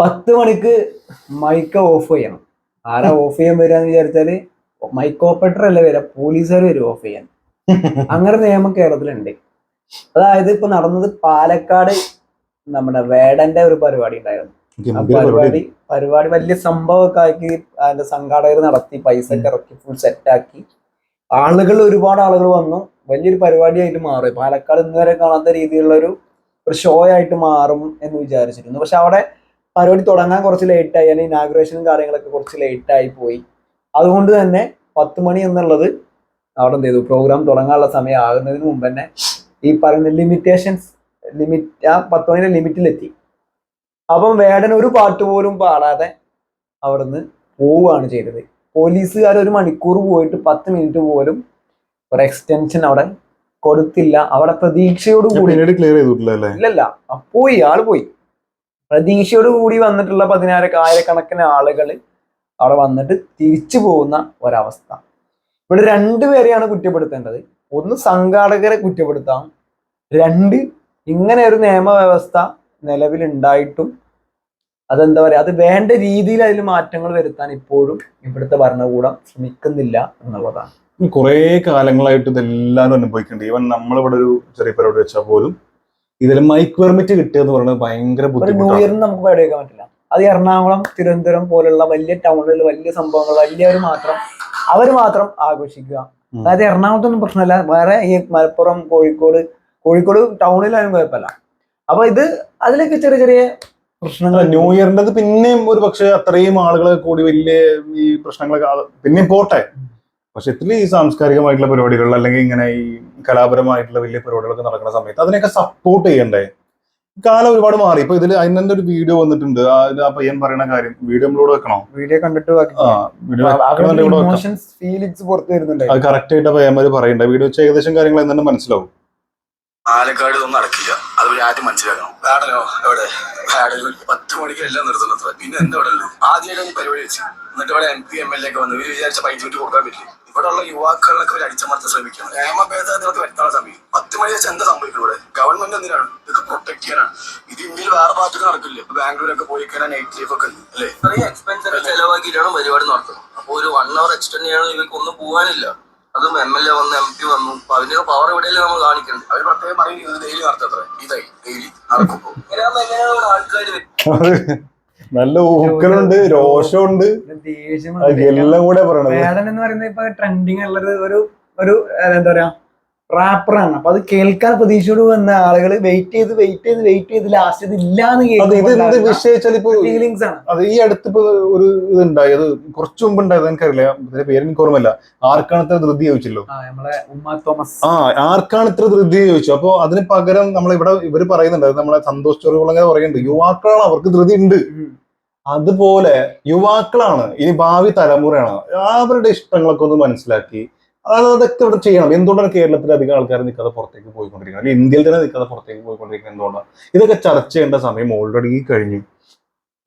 പത്ത് മണിക്ക് mic off ചെയ്യണം. ആരാ ഓഫ് ചെയ്യാൻ വരികയെന്ന് വിചാരിച്ചാൽ മൈക്ക് ഓപ്പറേറ്റർ അല്ലേ വരാ പോലീസുകാർ വരും ഓഫ് ചെയ്യാൻ. അങ്ങനെ നിയമം കേരളത്തിലുണ്ട്. അതായത് ഇപ്പൊ നടന്നത് പാലക്കാട് നമ്മുടെ വേടന്റെ ഒരു പരിപാടി ഉണ്ടായിരുന്നു. പരിപാടി. പരിപാടി വലിയ സംഭവമൊക്കെ ആക്കി അതിന്റെ സംഘാടകർ നടത്തി പൈസ ഒക്കെ ഇറക്കി ഫുൾ സെറ്റാക്കി ആളുകൾ ഒരുപാട് ആളുകൾ വന്നു. വലിയൊരു പരിപാടിയായിട്ട് മാറി. പാലക്കാട് ഇന്നുവരെ കാണാത്ത രീതിയിലുള്ള ഒരു ഒരു ഷോ ആയിട്ട് മാറും എന്ന് വിചാരിച്ചിരുന്നു. പക്ഷെ അവിടെ പരിപാടി തുടങ്ങാൻ കുറച്ച് ലേറ്റ് ആയി. അല്ലെങ്കിൽ ഇനാഗ്രേഷനും കാര്യങ്ങളൊക്കെ കുറച്ച് ലേറ്റ് ആയി പോയി. അതുകൊണ്ട് തന്നെ പത്ത് മണി എന്നുള്ളത് അവിടെ എന്ത് ചെയ്തു? പ്രോഗ്രാം തുടങ്ങാനുള്ള സമയം ആകുന്നതിന് മുമ്പ് തന്നെ ഈ പറയുന്ന ലിമിറ്റേഷൻസ് ലിമിറ്റ് ആ പത്ത് മണിയുടെ ലിമിറ്റിലെത്തി അപ്പം വേടൻ ഒരു പാട്ട് പോലും പാടാതെ അവിടുന്ന് പോവുകയാണ് ചെയ്തത്. പോലീസുകാർ ഒരു മണിക്കൂർ പോയിട്ട് പത്ത് മിനിറ്റ് പോലും ഒരു എക്സ്റ്റൻഷൻ അവിടെ കൊടുത്തില്ല. അവിടെ പ്രതീക്ഷയോട് കൂടി ക്ലിയർ ചെയ്തിട്ടില്ല അല്ലേ? ഇല്ലല്ല. പോയി. ആൾ പോയി. പ്രതീക്ഷയോട് കൂടി വന്നിട്ടുള്ള പതിനായിര ആയിരക്കണക്കിന് ആളുകൾ അവിടെ വന്നിട്ട് തിരിച്ചു പോകുന്ന ഒരവസ്ഥ. ഇവിടെ രണ്ടുപേരെയാണ് കുറ്റപ്പെടുത്തേണ്ടത്. ഒന്ന് സംഘാടകരെ കുറ്റപ്പെടുത്താം. രണ്ട് ഇങ്ങനെ ഒരു നിയമവ്യവസ്ഥ നിലവിലുണ്ടായിട്ടും അതെന്താ പറയുക അത് വേണ്ട രീതിയിൽ അതിൽ മാറ്റങ്ങൾ വരുത്താൻ ഇപ്പോഴും ഇവിടുത്തെ ഭരണകൂടം ശ്രമിക്കുന്നില്ല എന്നുള്ളതാണ്. കുറേ കാലങ്ങളായിട്ട് ഇതെല്ലാവരും അനുഭവിക്കുന്നുണ്ട്. ഈവൻ നമ്മളിവിടെ ഒരു ചെറിയ പരിപാടി വെച്ചാൽ പോലും ഇതിൽ മൈക്ക് പെർമിറ്റ് കിട്ടുക എന്ന് പറയുന്നത് ഭയങ്കര ന്യൂ ബുദ്ധിമുട്ടാണ്. ഇയറിന് നമുക്ക് പരിപാടി വെക്കാൻ പറ്റില്ല. അത് എറണാകുളം തിരുവനന്തപുരം പോലുള്ള വലിയ ടൗണുകളിൽ വലിയ സംഭവങ്ങൾ വലിയവർ മാത്രം അവർ മാത്രം ആഘോഷിക്കുക. അതായത് എറണാകുളത്തൊന്നും പ്രശ്നമല്ല. വേറെ ഈ മലപ്പുറം കോഴിക്കോട് കോഴിക്കോട് ടൗണിലായാലും കുഴപ്പമില്ല. അപ്പൊ ഇത് അതിലൊക്കെ ചെറിയ ചെറിയ പ്രശ്നങ്ങൾ ന്യൂ ഇയറിന്റെ പിന്നെയും ഒരു പക്ഷേ അത്രയും ആളുകൾ കൂടി വലിയ ഈ പ്രശ്നങ്ങളൊക്കെ പിന്നെയും പോട്ടെ. പക്ഷെ ഇത്തിരി ഈ സാംസ്കാരികമായിട്ടുള്ള പരിപാടികൾ അല്ലെങ്കിൽ ഇങ്ങനെ ഈ കലാപരമായിട്ടുള്ള വലിയ പരിപാടികളൊക്കെ നടക്കുന്ന സമയത്ത് അതിനെയൊക്കെ സപ്പോർട്ട് ചെയ്യണ്ടേ? കാലം ഒരുപാട് മാറി. ഇപ്പൊ ഇതിൽ അതിന് തന്നെ ഒരു വീഡിയോ വന്നിട്ടുണ്ട്. ആ പയ്യൻ പറയുന്ന കാര്യം. വീഡിയോ നമ്മളോട് വെക്കണോ? വീഡിയോ കണ്ടിട്ട് ആ വീഡിയോ വെക്കണമെന്നുണ്ടെങ്കിൽ വെക്കാം. ഇമോഷൻസ് ഫീലിങ്സ് പുറത്തു വരുന്നുണ്ട്. അത് കറക്റ്റ് ആയിട്ട് പയ്യന്മാര് പറയണ്ട? വീഡിയോ വെച്ച് ഏകദേശം കാര്യങ്ങൾ എന്തെങ്കിലും മനസ്സിലാവും? പാലക്കാട് ഒന്നും നടക്കില്ല. അത് ഒരു ആദ്യം മനസ്സിലാക്കണം. പാടലോ എവിടെ? പാടൽ പത്ത് മണിക്ക് എല്ലാം നിർത്തുന്നത്ര പിന്നെ എന്താ ഇവിടെ ആദ്യമായിട്ട് പരിപാടി വെച്ചു. എന്നിട്ട് ഇവിടെ M P M L A ഒക്കെ വന്നു. വിചാരിച്ച പൈസ വിട്ട് കൊടുക്കാൻ പറ്റില്ല? ഇവിടെ ഉള്ള യുവാക്കളിലൊക്കെ ഒരു അടിച്ചമർത്താൻ ശ്രമിക്കണം നിയമഭേദഗതികളൊക്കെ വരുത്താനുള്ള സമയം. പത്ത് മണി വെച്ച് എന്താ സംഭവിക്കുന്നത് ഇവിടെ. ഗവൺമെന്റ് എന്തിനാണ്? ഇതൊക്കെ പ്രൊട്ടക്ട് ചെയ്യാനാണ്. ഇത് ഇന്ത്യയിൽ വേറെ ഭാഗത്തൊക്കെ നടക്കില്ല. ഇപ്പൊ ബാംഗ്ലൂരൊക്കെ പോയി കഴിഞ്ഞാൽ നൈറ്റ് ലൈഫ് ഒക്കെ അല്ലേ? ചെറിയ എക്സ്പെൻസ് ഒക്കെ ചെലവാക്കിയിട്ടാണ് പരിപാടി നടത്തുന്നത്. അപ്പൊ ഒരു വൺ അവർ എക്സ്റ്റെൻഡ് ചെയ്യണം ഇവർക്ക് ഒന്നും പോകാനില്ല. അതും എം എൽ എ വന്ന് എം പി വന്നു. അപ്പൊ അതിന്റെ പവർ എവിടെയല്ലേ നമ്മൾ കാണിക്കുന്നത് അവർ പ്രത്യേകം പറയുന്നത് ഇത് ഡെയിലി നടത്തത്ര ഇതായി. ഡെയിലി നടക്കുമ്പോൾ ഇങ്ങനെയാകുമ്പോ എങ്ങനെയാണ് ആൾക്കാർ നല്ല ഊക്കലുണ്ട് രോഷമുണ്ട് എല്ലാം കൂടെ പറയണത്. വേദന എന്ന് പറയുന്നത് ഇപ്പൊ ട്രെൻഡിങ് ഉള്ളത് ഒരു ഒരു എന്താ പറയാ റാപ്പറാണ് അപ്പൊ അത് കേൾക്കാൻ പ്രതീക്ഷയോട് വന്ന ആളുകൾ വെയിറ്റ് ചെയ്ത് വെയിറ്റ് ചെയ്ത് വെയിറ്റ് ചെയ്ത് ലാസ്റ്റ് ഇത് ഇല്ലാന്ന് ഫീലിങ്സ് ആണ്. അത് ഈ അടുത്ത് ഇപ്പൊ ഒരു ഇത് ഉണ്ടായി അത് കുറച്ചു മുമ്പ് ഉണ്ടായത് എനിക്കറിയില്ല. അതിന്റെ പേര് എനിക്ക് ഓർമ്മയില്ല. ആർക്കാണ് ഇത്ര ധൃതി ചോദിച്ചല്ലോ? തോമസ്. ആ ആർക്കാണ് ഇത്ര ധൃതി ചോദിച്ചു അപ്പൊ അതിന് പകരം നമ്മൾ ഇവിടെ ഇവർ പറയുന്നുണ്ട്. നമ്മളെ സന്തോഷ് ചോറുകളങ്ങനെ പറയുന്നുണ്ട്. യുവാക്കളാണ് അവർക്ക് ധൃതി ഉണ്ട്. അതുപോലെ യുവാക്കളാണ്. ഇനി ഭാവി തലമുറയാണ്. അവരുടെ ഇഷ്ടങ്ങളൊക്കെ ഒന്ന് മനസ്സിലാക്കി. അത് അതൊക്കെ ഇവിടെ ചെയ്യണം. എന്തുകൊണ്ടാണ് കേരളത്തിൽ അധികം ആൾക്കാർ നിൽക്കാതെ പുറത്തേക്ക് പോയിക്കൊണ്ടിരിക്കുന്നത്? അല്ലെങ്കിൽ ഇന്ത്യയിൽ തന്നെ നിൽക്കാതെ പുറത്തേക്ക് പോയിക്കൊണ്ടിരിക്കുന്നത് എന്തുകൊണ്ടാണ്? ഇതൊക്കെ ചർച്ച ചെയ്യേണ്ട സമയം ഓൾറെഡി കഴിഞ്ഞു.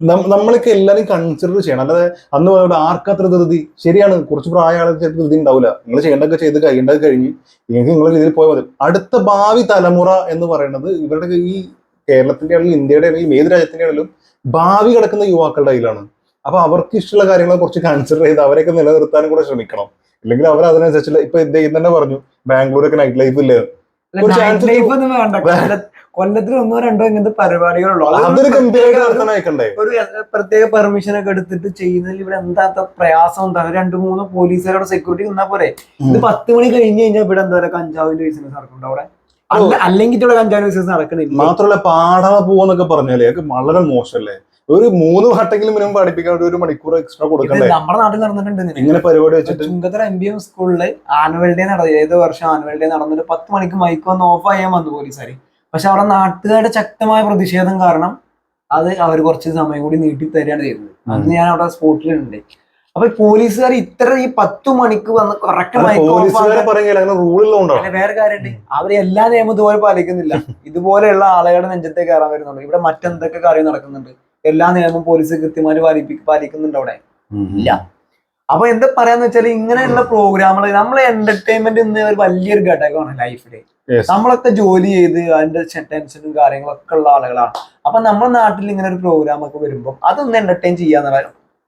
നമ്മളൊക്കെ എല്ലാവരും കൺസിഡർ ചെയ്യണം. അല്ലാതെ അന്ന് പറയുന്നത് ആർക്കത്ര ധൃതി? ശരിയാണ് കുറച്ച് പ്രായ ആൾക്ക് ധൃതി ഉണ്ടാവില്ല. നിങ്ങൾ ചെയ്യേണ്ടതൊക്കെ ചെയ്ത് കഴിയേണ്ടത് കഴിഞ്ഞ് എനിക്ക് നിങ്ങൾ രീതിയിൽ പോയാൽ മതി. അടുത്ത ഭാവി തലമുറ എന്ന് പറയുന്നത് ഇവരുടെ ഈ കേരളത്തിന്റെ ആണെങ്കിലും ഇന്ത്യയുടെ ആണെങ്കിലും ഏത് രാജ്യത്തിന്റെ ആണെങ്കിലും ഭാവി കിടക്കുന്ന യുവാക്കളുടെ കയ്യിലാണ്. അപ്പൊ അവർക്ക് ഇഷ്ടമുള്ള കാര്യങ്ങളെ കുറച്ച് കൺസിഡർ ചെയ്ത് അവരെയൊക്കെ നിലനിർത്താനും കൂടെ ശ്രമിക്കണം. ഇല്ലെങ്കിൽ അവർ അതിനനുസരിച്ചുള്ള ഇപ്പൊ ഇദ്ദേഹം തന്നെ പറഞ്ഞു ബാംഗ്ലൂരൊക്കെ നൈറ്റ് ലൈഫ് ഇല്ലേ? കൊല്ലത്തിൽ ഒന്നോ രണ്ടോ ഇങ്ങനത്തെ പരിപാടികളുള്ളൂ. ഒരു പ്രത്യേക പെർമിഷൻ ഒക്കെ എടുത്തിട്ട് ചെയ്യുന്നതിൽ ഇവിടെ എന്താ പ്രയാസം എന്താ? രണ്ടു മൂന്ന് പോലീസുകാരുടെ സെക്യൂരിറ്റി നിന്നാ പോരെ. ഇത് പത്ത് മണി കഴിഞ്ഞ് കഴിഞ്ഞാൽ ഇവിടെ എന്താ പറയുക കഞ്ചാവിന്റെ ബിസിനസ് നടക്കുന്നുണ്ട് അവിടെ. അല്ല അല്ലെങ്കിൽ ഇവിടെ കഞ്ചാവിന്റെ ബിസിനസ് നടക്കണില്ല. മാത്രമല്ല പാടാ പോവാന്നൊക്കെ പറഞ്ഞാലേ വളരെ മോശമല്ലേ? ഒരു മൂന്ന് വട്ടെങ്കിലും മിനിമം പഠിപ്പിക്കാൻ ഒരു- മണിക്കൂർ എക്സ്ട്രാ കൊടുക്കണ്ടേ? നമ്മുടെ നാട്ടിൽ നടന്നിട്ടുണ്ട് ഇങ്ങനെ. പരിപാടി വെച്ചിട്ട്? ചുങ്കത്തറ എം ബി എം സ്കൂളിൽ ആനുവൽ ഡേ നടന്നത് ഏത് വർഷം ആനുവൽ ഡേ നടന്നിട്ട് പത്ത് മണിക്ക് മൈക്ക് വന്ന് ഓഫ് ചെയ്യാൻ വന്നു പോലീസുകാർ പക്ഷെ അവിടെ നാട്ടുകാരുടെ ശക്തമായ പ്രതിഷേധം കാരണം അത് അവർ കുറച്ച് സമയം കൂടി നീട്ടി തരികയാണ് ചെയ്തത്. അന്ന് ഞാൻ അവിടെ സ്പോട്ടിലുണ്ട്. അപ്പൊ പോലീസുകാർ ഇത്ര ഈ പത്ത് മണിക്ക് വന്ന് കറക്റ്റ് പോലീസുകാരെ വേറെ കാര്യമുണ്ട്. അവർ എല്ലാ നിയമം ഇതുപോലെ പാലിക്കുന്നില്ല. ഇതുപോലെയുള്ള ആളുകളുടെ നെഞ്ചത്തേക്ക് കയറാൻ വരുന്നുണ്ട്. ഇവിടെ മറ്റെന്തൊക്കെ കാര്യം നടക്കുന്നുണ്ട്? എല്ലാ നിയമവും പോലീസ് കൃത്യമായി പാലിപ്പി പാലിക്കുന്നുണ്ട് അവിടെ. ഇല്ല. അപ്പൊ എന്താ പറയാന്ന് വെച്ചാൽ ഇങ്ങനെയുള്ള പ്രോഗ്രാമുകൾ നമ്മളെ എന്റർടൈൻമെന്റ് ഇന്ന് ഒരു വലിയൊരു ഘടകമാണ് ലൈഫിൽ നമ്മളൊക്കെ ജോലി ചെയ്ത് അതിന്റെ ടെൻഷനും കാര്യങ്ങളൊക്കെ ഉള്ള ആളുകളാണ്. അപ്പൊ നമ്മുടെ നാട്ടിൽ ഇങ്ങനെ ഒരു പ്രോഗ്രാം ഒക്കെ വരുമ്പോൾ അതൊന്ന് എന്റർടൈൻ ചെയ്യാന്നുള്ള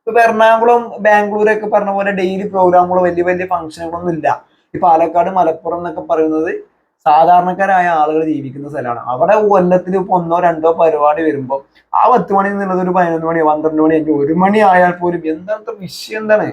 ഇപ്പൊ എറണാകുളം ബാംഗ്ലൂരൊക്കെ പറഞ്ഞ പോലെ ഡെയിലി പ്രോഗ്രാമുകളോ വലിയ വലിയ ഫംഗ്ഷനുകളൊന്നും ഇല്ല. ഈ പാലക്കാട് മലപ്പുറം എന്നൊക്കെ പറയുന്നത് സാധാരണക്കാരായ ആളുകൾ ജീവിക്കുന്ന സ്ഥലമാണ്. അവിടെ കൊല്ലത്തിൽ ഇപ്പൊ ഒന്നോ രണ്ടോ പരിപാടി വരുമ്പോൾ ആ പത്ത് മണി എന്നുള്ളത് ഒരു പതിനൊന്ന് മണി പന്ത്രണ്ട് മണി അല്ലെങ്കിൽ ഒരു മണി ആയാൽ പോലും എന്താ വിഷയം എന്താണ്?